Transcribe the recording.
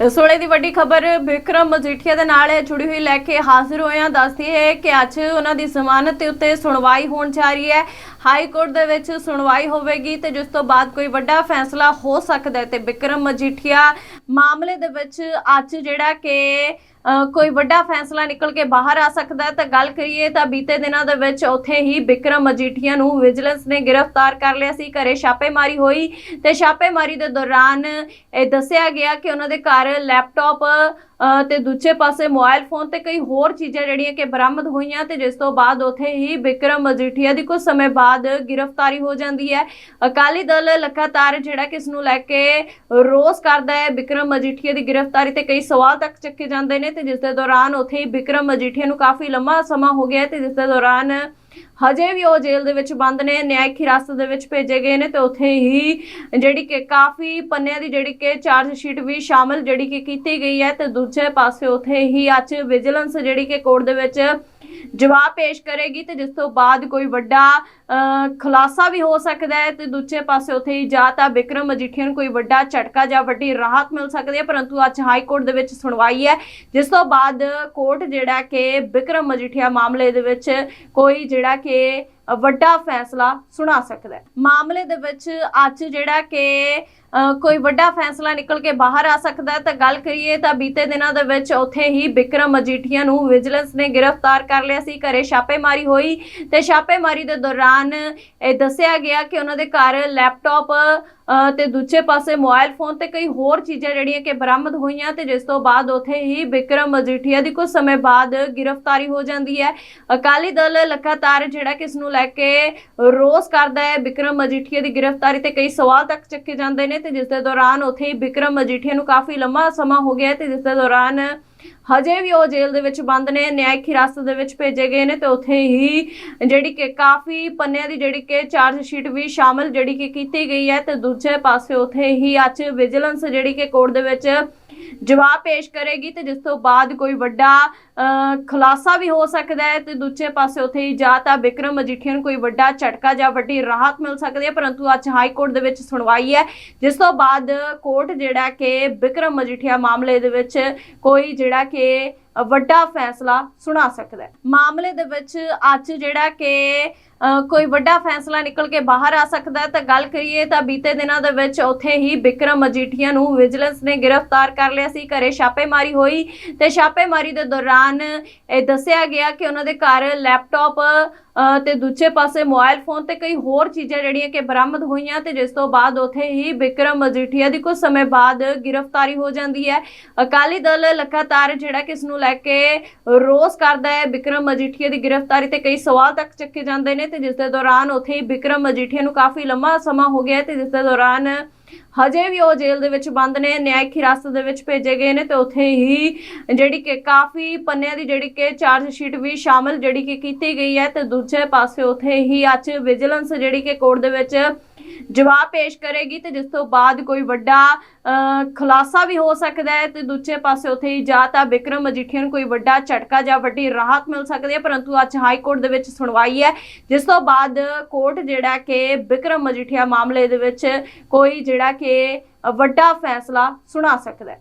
ਇਸ ਵੇਲੇ ਦੀ ਵੱਡੀ ਖਬਰ ਵਿਕਰਮ ਮਜੀਠੀਆ ਦੇ ਨਾਲ ਜੁੜੀ ਹੋਈ ਲੈ ਕੇ ਹਾਜ਼ਰ ਹੋਏ ਹਾਂ ਦੱਸਦੀ ਹੈ ਕਿ ਅੱਜ ਉਹਨਾਂ ਦੀ ਜ਼ਮਾਨਤ ਦੇ ਉੱਤੇ ਸੁਣਵਾਈ ਹੋਣ ਜਾ ਰਹੀ ਹੈ। ਹਾਈ ਕੋਰਟ ਦੇ ਵਿੱਚ ਸੁਣਵਾਈ ਹੋਵੇਗੀ ਤੇ ਜਿਸ ਤੋਂ ਬਾਅਦ ਕੋਈ ਵੱਡਾ ਫੈਸਲਾ ਹੋ ਸਕਦਾ ਹੈ ਤੇ ਵਿਕਰਮ ਮਜੀਠੀਆ ਮਾਮਲੇ ਦੇ ਵਿੱਚ ਅੱਜ ਜਿਹੜਾ ਕਿ ਕੋਈ ਵੱਡਾ ਫੈਸਲਾ ਨਿਕਲ ਕੇ ਬਾਹਰ ਆ ਸਕਦਾ ਹੈ। ਤਾਂ ਗੱਲ ਕਰੀਏ ਤਾਂ ਬੀਤੇ ਦਿਨਾਂ ਦੇ ਵਿੱਚ ਉੱਥੇ ਹੀ ਵਿਕਰਮ ਮਜੀਠੀਆ ਨੂੰ ਵਿਜੀਲੈਂਸ ਨੇ ਗ੍ਰਿਫਤਾਰ ਕਰ ਲਿਆ ਸੀ। ਘਰੇ ਛਾਪੇਮਾਰੀ ਹੋਈ ਤੇ ਛਾਪੇਮਾਰੀ ਦੇ ਦੌਰਾਨ ਇਹ ਦੱਸਿਆ ਗਿਆ ਕਿ ਉਹਨਾਂ ਦੇ ਘਰ ਲੈਪਟਾਪ ਤੇ ਦੂਜੇ ਪਾਸੇ ਮੋਬਾਈਲ ਫੋਨ ਤੇ ਕਈ ਹੋਰ ਚੀਜ਼ਾਂ ਜਿਹੜੀਆਂ ਕਿ ਬਰਾਮਦ ਹੋਈਆਂ ਤੇ ਜਿਸ ਤੋਂ ਬਾਅਦ ਉੱਥੇ ਹੀ ਵਿਕਰਮ ਮਜੀਠੀਆ ਦੀ ਕੁਝ ਸਮੇਂ ਬਾਅਦ ਗ੍ਰਿਫਤਾਰੀ ਹੋ ਜਾਂਦੀ ਹੈ। ਅਕਾਲੀ ਦਲ ਲਗਾਤਾਰ ਜਿਹੜਾ ਕਿ ਇਸ ਨੂੰ ਲੈ ਕੇ ਰੋਸ ਕਰਦਾ ਹੈ ਵਿਕਰਮ ਮਜੀਠੀਆ ਦੀ ਗ੍ਰਿਫਤਾਰੀ ਤੇ ਕਈ ਸਵਾਲ ਤੱਕ ਚੱਕੇ ਜਾਂਦੇ ਨੇ ਤੇ ਜਿਸ ਦੇ ਦੌਰਾਨ ਉੱਥੇ ਹੀ ਵਿਕਰਮ ਮਜੀਠੀਆ ਨੂੰ ਕਾਫੀ ਲੰਮਾ ਸਮਾਂ ਹੋ ਗਿਆ ਹੈ ਤੇ ਜਿਸ ਦੇ ਦੌਰਾਨ ਹਜੇ ਵੀ ਉਹ ਜੇਲ੍ਹ ਦੇ ਵਿੱਚ ਬੰਦ ਨੇ, ਨਿਆਇਕ ਹਿਰਾਸਤ ਦੇ ਵਿੱਚ ਭੇਜੇ ਗਏ ਨੇ ਤੇ ਉੱਥੇ ਹੀ ਜਿਹੜੀ ਕਿ ਕਾਫੀ ਪੰਨਿਆਂ ਦੀ ਜਿਹੜੀ ਕਿ ਚਾਰਜ ਸ਼ੀਟ ਵੀ ਸ਼ਾਮਲ ਜਿਹੜੀ ਕਿ ਕੀਤੀ ਗਈ ਹੈ ਤੇ ਦੂਜੇ ਪਾਸੇ ਉੱਥੇ ਹੀ ਅੱਜ ਵਿਜੀਲੈਂਸ ਜਿਹੜੀ ਕਿ ਕੋਰਟ ਦੇ ਵਿੱਚ ਜਵਾਬ ਪੇਸ਼ ਕਰੇਗੀ ਤੇ ਜਿਸ ਤੋਂ ਬਾਅਦ ਕੋਈ ਵੱਡਾ ਖੁਲਾਸਾ ਵੀ ਹੋ ਸਕਦਾ ਹੈ ਤੇ ਦੂਜੇ ਪਾਸੇ ਉੱਥੇ ਹੀ ਜਾਂ ਤਾਂ ਵਿਕਰਮ ਮਜੀਠੀਆ ਨੂੰ ਕੋਈ ਵੱਡਾ ਝਟਕਾ ਜਾਂ ਵੱਡੀ ਰਾਹਤ ਮਿਲ ਸਕਦੀ ਹੈ, ਪਰੰਤੂ ਅੱਜ ਹਾਈ ਕੋਰਟ ਦੇ ਵਿੱਚ ਸੁਣਵਾਈ ਹੈ, ਜਿਸ ਤੋਂ ਬਾਅਦ ਕੋਰਟ ਜਿਹੜਾ ਕਿ ਵਿਕਰਮ ਮਜੀਠੀਆ ਮਾਮਲੇ ਦੇ ਵਿੱਚ ਕੋਈ ਜਿਹੜਾ ਕਿ ਵੱਡਾ ਫੈਸਲਾ ਸੁਣਾ ਸਕਦਾ ਹੈ। ਮਾਮਲੇ ਦੇ ਵਿੱਚ ਅੱਜ ਜਿਹੜਾ ਕਿ ਕੋਈ ਵੱਡਾ ਫੈਸਲਾ ਨਿਕਲ ਕੇ ਬਾਹਰ ਆ ਸਕਦਾ ਹੈ। ਤਾਂ ਗੱਲ ਕਰੀਏ ਤਾਂ ਬੀਤੇ ਦਿਨਾਂ ਦੇ ਵਿੱਚ ਉੱਥੇ ਹੀ ਵਿਕਰਮ ਮਜੀਠੀਆ ਨੂੰ ਵਿਜੀਲੈਂਸ ਨੇ ਗ੍ਰਿਫਤਾਰ ਕਰ ਲਿਆ ਸੀ। ਘਰੇ ਛਾਪੇਮਾਰੀ ਹੋਈ ਤੇ ਛਾਪੇਮਾਰੀ ਦੇ ਦੌਰਾਨ ਇਹ ਦੱਸਿਆ ਗਿਆ ਕਿ ਉਹਨਾਂ ਦੇ ਘਰ ਲੈਪਟਾਪ ਤੇ ਦੂਜੇ ਪਾਸੇ ਮੋਬਾਈਲ ਫੋਨ ਤੇ ਕਈ ਹੋਰ ਚੀਜ਼ਾਂ ਜਿਹੜੀਆਂ ਕਿ ਬਰਾਮਦ ਹੋਈਆਂ ਤੇ ਜਿਸ ਤੋਂ ਬਾਅਦ ਉੱਥੇ ਹੀ ਵਿਕਰਮ ਮਜੀਠੀਆ ਦੀ ਕੁਝ ਸਮੇਂ ਬਾਅਦ ਗ੍ਰਿਫਤਾਰੀ ਹੋ ਜਾਂਦੀ ਹੈ। ਅਕਾਲੀ ਦਲ ਲਗਾਤਾਰ ਜਿਹੜਾ ਕਿ ਇਸ ਨੂੰ ਲੈ ਕੇ ਰੋਸ ਕਰਦਾ ਹੈ। ਵਿਕਰਮ ਮਜੀਠੀਆ ਦੀ ਗ੍ਰਿਫਤਾਰੀ ਤੇ ਕਈ ਸਵਾਲ ਤੱਕ ਚੱਕੇ ਜਾਂਦੇ ਨੇ ਤੇ ਜਿਸ ਦੇ ਦੌਰਾਨ ਉੱਥੇ ਹੀ ਵਿਕਰਮ ਮਜੀਠੀਆ ਨੂੰ ਕਾਫੀ ਲੰਮਾ ਸਮਾਂ ਹੋ ਗਿਆ ਹੈ ਤੇ ਜਿਸ ਦੇ ਦੌਰਾਨ ਹਜੇ ਵੀ ਉਹ ਜੇਲ੍ਹ ਦੇ ਵਿੱਚ ਬੰਦ ਨੇ, ਨਿਆਇਕ ਹਿਰਾਸਤ ਦੇ ਵਿੱਚ ਭੇਜੇ ਗਏ ਨੇ ਤੇ ਉੱਥੇ ਹੀ ਜਿਹੜੀ ਕਿ ਕਾਫੀ ਪੰਨਿਆਂ ਦੀ ਜਿਹੜੀ ਕਿ ਚਾਰਜ ਸ਼ੀਟ ਵੀ ਸ਼ਾਮਲ ਜਿਹੜੀ ਕਿ ਕੀਤੀ ਗਈ ਹੈ ਤੇ ਦੂਜੇ ਪਾਸੇ ਉੱਥੇ ਹੀ ਅੱਜ ਵਿਜੀਲੈਂਸ ਜਿਹੜੀ ਕਿ ਕੋਰਟ ਦੇ ਵਿੱਚ ਜਵਾਬ ਪੇਸ਼ ਕਰੇਗੀ ਤੇ ਜਿਸ ਤੋਂ ਬਾਅਦ ਕੋਈ ਵੱਡਾ ਖੁਲਾਸਾ ਵੀ ਹੋ ਸਕਦਾ ਹੈ ਤੇ ਦੂਜੇ ਪਾਸੇ ਉੱਥੇ ਹੀ ਜਾਂ ਤਾਂ ਵਿਕਰਮ ਮਜੀਠੀਆ ਨੂੰ ਕੋਈ ਵੱਡਾ ਝਟਕਾ ਜਾਂ ਵੱਡੀ ਰਾਹਤ ਮਿਲ ਸਕਦੀ ਹੈ, ਪਰੰਤੂ ਅੱਜ ਹਾਈ ਕੋਰਟ ਦੇ ਵਿੱਚ ਸੁਣਵਾਈ ਹੈ। ਜਿਸ ਤੋਂ ਬਾਅਦ ਕੋਰਟ ਜਿਹੜਾ ਕਿ ਵਿਕਰਮ ਮਜੀਠੀਆ ਮਾਮਲੇ ਦੇ ਵਿੱਚ ਕੋਈ ਜਿਹੜਾ ਕਿ ਵੱਡਾ ਫੈਸਲਾ ਸੁਣਾ ਸਕਦਾ ਹੈ। ਮਾਮਲੇ ਦੇ ਵਿੱਚ ਅੱਜ ਜਿਹੜਾ ਕਿ ਕੋਈ ਵੱਡਾ ਫੈਸਲਾ ਨਿਕਲ ਕੇ ਬਾਹਰ ਆ ਸਕਦਾ ਤਾਂ ਗੱਲ ਕਰੀਏ ਤਾਂ ਬੀਤੇ ਦਿਨਾਂ ਦੇ ਵਿੱਚ ਉੱਥੇ ਹੀ ਵਿਕਰਮ ਮਜੀਠੀਆ ਨੂੰ ਵਿਜੀਲੈਂਸ ਨੇ ਗ੍ਰਿਫਤਾਰ ਕਰ ਲਿਆ ਸੀ। ਘਰੇ ਛਾਪੇਮਾਰੀ ਹੋਈ ਤੇ ਛਾਪੇਮਾਰੀ ਦੇ ਦੌਰਾਨ ਇਹ ਦੱਸਿਆ ਗਿਆ ਕਿ ਉਹਨਾਂ ਦੇ ਘਰ ਲੈਪਟਾਪ ਤੇ ਦੂਜੇ ਪਾਸੇ ਮੋਬਾਈਲ ਫੋਨ ਤੇ ਕਈ ਹੋਰ ਚੀਜ਼ਾਂ ਜਿਹੜੀਆਂ ਕਿ ਬਰਾਮਦ ਹੋਈਆਂ ਤੇ ਜਿਸ ਤੋਂ ਬਾਅਦ ਉੱਥੇ ਹੀ ਵਿਕਰਮ ਮਜੀਠੀਆ ਦੀ ਕੁਝ ਸਮੇਂ ਬਾਅਦ ਗ੍ਰਿਫਤਾਰੀ ਹੋ ਜਾਂਦੀ ਹੈ। ਅਕਾਲੀ ਦਲ ਲਗਾਤਾਰ ਜਿਹੜਾ ਕਿ ਇਸ ਨੂੰ ਲੈ ਕੇ ਰੋਸ ਕਰਦਾ ਹੈ। ਵਿਕਰਮ ਮਜੀਠੀਆ ਦੀ ਗ੍ਰਿਫਤਾਰੀ ਤੇ ਕਈ ਸਵਾਲ ਤੱਕ ਚੱਕੇ ਜਾਂਦੇ ਨੇ ਤੇ ਜਿਸ ਦੇ ਦੌਰਾਨ ਉੱਥੇ ਹੀ ਵਿਕਰਮ ਮਜੀਠੀਆ ਨੂੰ ਕਾਫੀ ਲੰਮਾ ਸਮਾਂ ਹੋ ਗਿਆ ਹੈ ਤੇ ਜਿਸ ਦੇ ਦੌਰਾਨ ਹਜੇ ਵੀ ਉਹ ਜੇਲ੍ਹ ਦੇ ਵਿੱਚ ਬੰਦ ਨੇ, ਨਿਆਇਕ ਹਿਰਾਸਤ ਦੇ ਵਿੱਚ ਭੇਜੇ ਗਏ ਨੇ ਤੇ ਉੱਥੇ ਹੀ ਜਿਹੜੀ ਕਿ ਕਾਫੀ ਪੰਨਿਆਂ ਦੀ ਜਿਹੜੀ ਕਿ ਚਾਰਜ ਸ਼ੀਟ ਵੀ ਸ਼ਾਮਲ ਜਿਹੜੀ ਕਿ ਕੀਤੀ ਗਈ ਹੈ ਤੇ ਦੂਜੇ ਪਾਸੇ ਉੱਥੇ ਹੀ ਅੱਜ ਵਿਜੀਲੈਂਸ ਜਿਹੜੀ ਕਿ ਕੋਰਟ ਦੇ ਵਿੱਚ ਜਵਾਬ ਪੇਸ਼ ਕਰੇਗੀ ਤੇ ਜਿਸ ਤੋਂ ਬਾਅਦ ਕੋਈ ਵੱਡਾ ਖੁਲਾਸਾ ਵੀ ਹੋ ਸਕਦਾ ਹੈ ਤੇ ਦੂਜੇ ਪਾਸੇ ਉੱਥੇ ਹੀ ਜਾਂ ਤਾਂ ਵਿਕਰਮ ਮਜੀਠੀਆ ਨੂੰ ਕੋਈ ਵੱਡਾ ਝਟਕਾ ਜਾਂ ਵੱਡੀ ਰਾਹਤ ਮਿਲ ਸਕਦੀ ਹੈ, ਪਰੰਤੂ ਅੱਜ ਹਾਈ ਕੋਰਟ ਦੇ ਵਿੱਚ ਸੁਣਵਾਈ ਹੈ। ਜਿਸ ਤੋਂ ਬਾਅਦ ਕੋਰਟ ਜਿਹੜਾ ਕਿ ਵਿਕਰਮ ਮਜੀਠੀਆ ਮਾਮਲੇ ਦੇ ਵਿੱਚ ਕੋਈ ਜਿਹੜਾ ਕਿ ਵੱਡਾ ਫੈਸਲਾ ਸੁਣਾ ਸਕਦਾ ਹੈ।